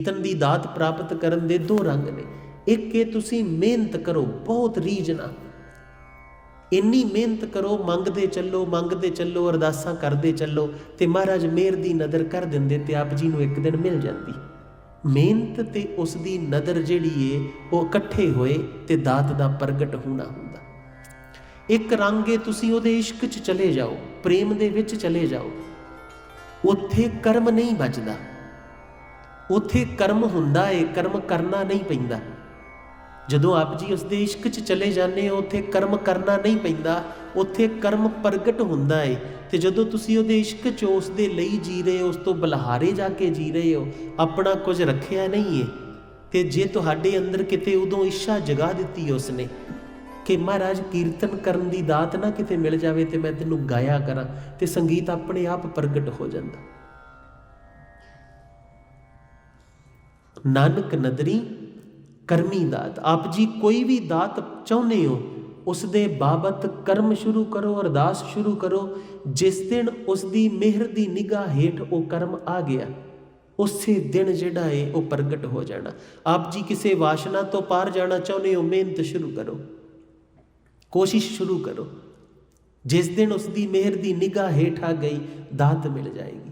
ਕੀਰਤਨ ਦੀ ਦਾਤ ਪ੍ਰਾਪਤ ਕਰਨ ਦੇ ਦੋ ਰੰਗ ਨੇ। ਇੱਕ ਇਹ ਤੁਸੀਂ ਮਿਹਨਤ ਕਰੋ, ਬਹੁਤ ਰੀਝ ਇੰਨੀ ਮਿਹਨਤ ਕਰੋ, ਮੰਗਦੇ ਚੱਲੋ ਮੰਗਦੇ ਚੱਲੋ, ਅਰਦਾਸਾਂ ਕਰਦੇ ਚੱਲੋ ਤੇ ਮਹਾਰਾਜ ਮਿਹਰ ਦੀ ਨਜ਼ਰ ਕਰ ਦਿੰਦੇ ਤੇ ਆਪ ਜੀ ਨੂੰ ਇੱਕ ਦਿਨ ਮਿਲ ਜਾਂਦੀ। ਮਿਹਨਤ ਤੇ ਉਸ ਦੀ ਨਜ਼ਰ ਜਿਹੜੀ ਏ, ਉਹ ਇਕੱਠੇ ਹੋਏ ਤੇ ਦਾਤ ਦਾ ਪ੍ਰਗਟ ਹੋਣਾ ਹੁੰਦਾ। ਇੱਕ ਰੰਗ ਏ, ਤੁਸੀਂ ਉਹਦੇ ਇਸ਼ਕ 'ਚ ਚਲੇ ਜਾਓ, ਪ੍ਰੇਮ ਦੇ ਵਿੱਚ ਚਲੇ ਜਾਓ। ਉੱਥੇ ਕਰਮ ਨਹੀਂ ਬਚਦਾ ਉੱਥੇ ਕਰਮ ਹੁੰਦਾ ਏ, ਕਰਮ ਕਰਨਾ ਨਹੀਂ ਪੈਂਦਾ। ਜਦੋਂ ਆਪ ਜੀ ਉਸ ਦੇ ਇਸ਼ਕ 'ਚ ਚਲੇ ਜਾਂਦੇ ਹੋ, ਉੱਥੇ ਕਰਮ ਕਰਨਾ ਨਹੀਂ ਪੈਂਦਾ, ਉੱਥੇ ਕਰਮ ਪ੍ਰਗਟ ਹੁੰਦਾ ਏ। ਤੇ ਜਦੋਂ ਤੁਸੀਂ ਉਹਦੇ ਇਸ਼ਕ 'ਚ ਉਸ ਦੇ ਲਈ ਜੀ ਰਹੇ ਹੋ, ਉਸ ਤੋਂ ਬਲਹਾਰੇ ਜਾ ਕੇ ਜੀ ਰਹੇ ਹੋ, ਆਪਣਾ ਕੁਝ ਰੱਖਿਆ ਨਹੀਂ ਏ। ਤੇ ਜੇ ਤੁਹਾਡੇ ਅੰਦਰ ਕਿਤੇ ਉਦੋਂ ਇੱਛਾ ਜਗਾ ਦਿੱਤੀ ਉਸਨੇ ਕਿ ਮਹਾਰਾਜ ਕੀਰਤਨ ਕਰਨ ਦੀ ਦਾਤ ਨਾ ਕਿਤੇ ਮਿਲ ਜਾਵੇ ਤੇ ਮੈਂ ਤੈਨੂੰ ਗਾਇਆ ਕਰਾਂ ਤੇ ਸੰਗੀਤ ਆਪਣੇ ਆਪ ਪ੍ਰਗਟ ਹੋ ਜਾਂਦਾ। ਨਾਨਕ ਨਦਰੀ ਕਰਮੀ ਦਾਤ। ਆਪ ਜੀ ਕੋਈ ਵੀ ਦਾਤ ਚਾਹੁੰਦੇ ਹੋ, ਉਸ ਦੇ ਬਾਬਤ ਕਰਮ ਸ਼ੁਰੂ ਕਰੋ, ਅਰਦਾਸ ਸ਼ੁਰੂ ਕਰੋ। ਜਿਸ ਦਿਨ ਉਸ ਦੀ ਮਿਹਰ ਦੀ ਨਿਗਾਹ ਹੇਠ ਉਹ ਕਰਮ ਆ ਗਿਆ, ਉਸੇ ਦਿਨ ਜਿਹੜਾ ਹੈ ਉਹ ਪ੍ਰਗਟ ਹੋ ਜਾਣਾ। ਆਪ ਜੀ ਕਿਸੇ ਵਾਸ਼ਨਾ ਤੋਂ ਪਾਰ ਜਾਣਾ ਚਾਹੁੰਦੇ ਹੋ, ਮਿਹਨਤ ਸ਼ੁਰੂ ਕਰੋ। ਕੋਸ਼ਿਸ਼ ਸ਼ੁਰੂ ਕਰੋ। ਜਿਸ ਦਿਨ ਉਸ ਦੀ ਮਿਹਰ ਦੀ ਨਿਗਾਹ ਹੇਠ ਆ ਗਈ, ਦਾਤ ਮਿਲ ਜਾਏਗੀ।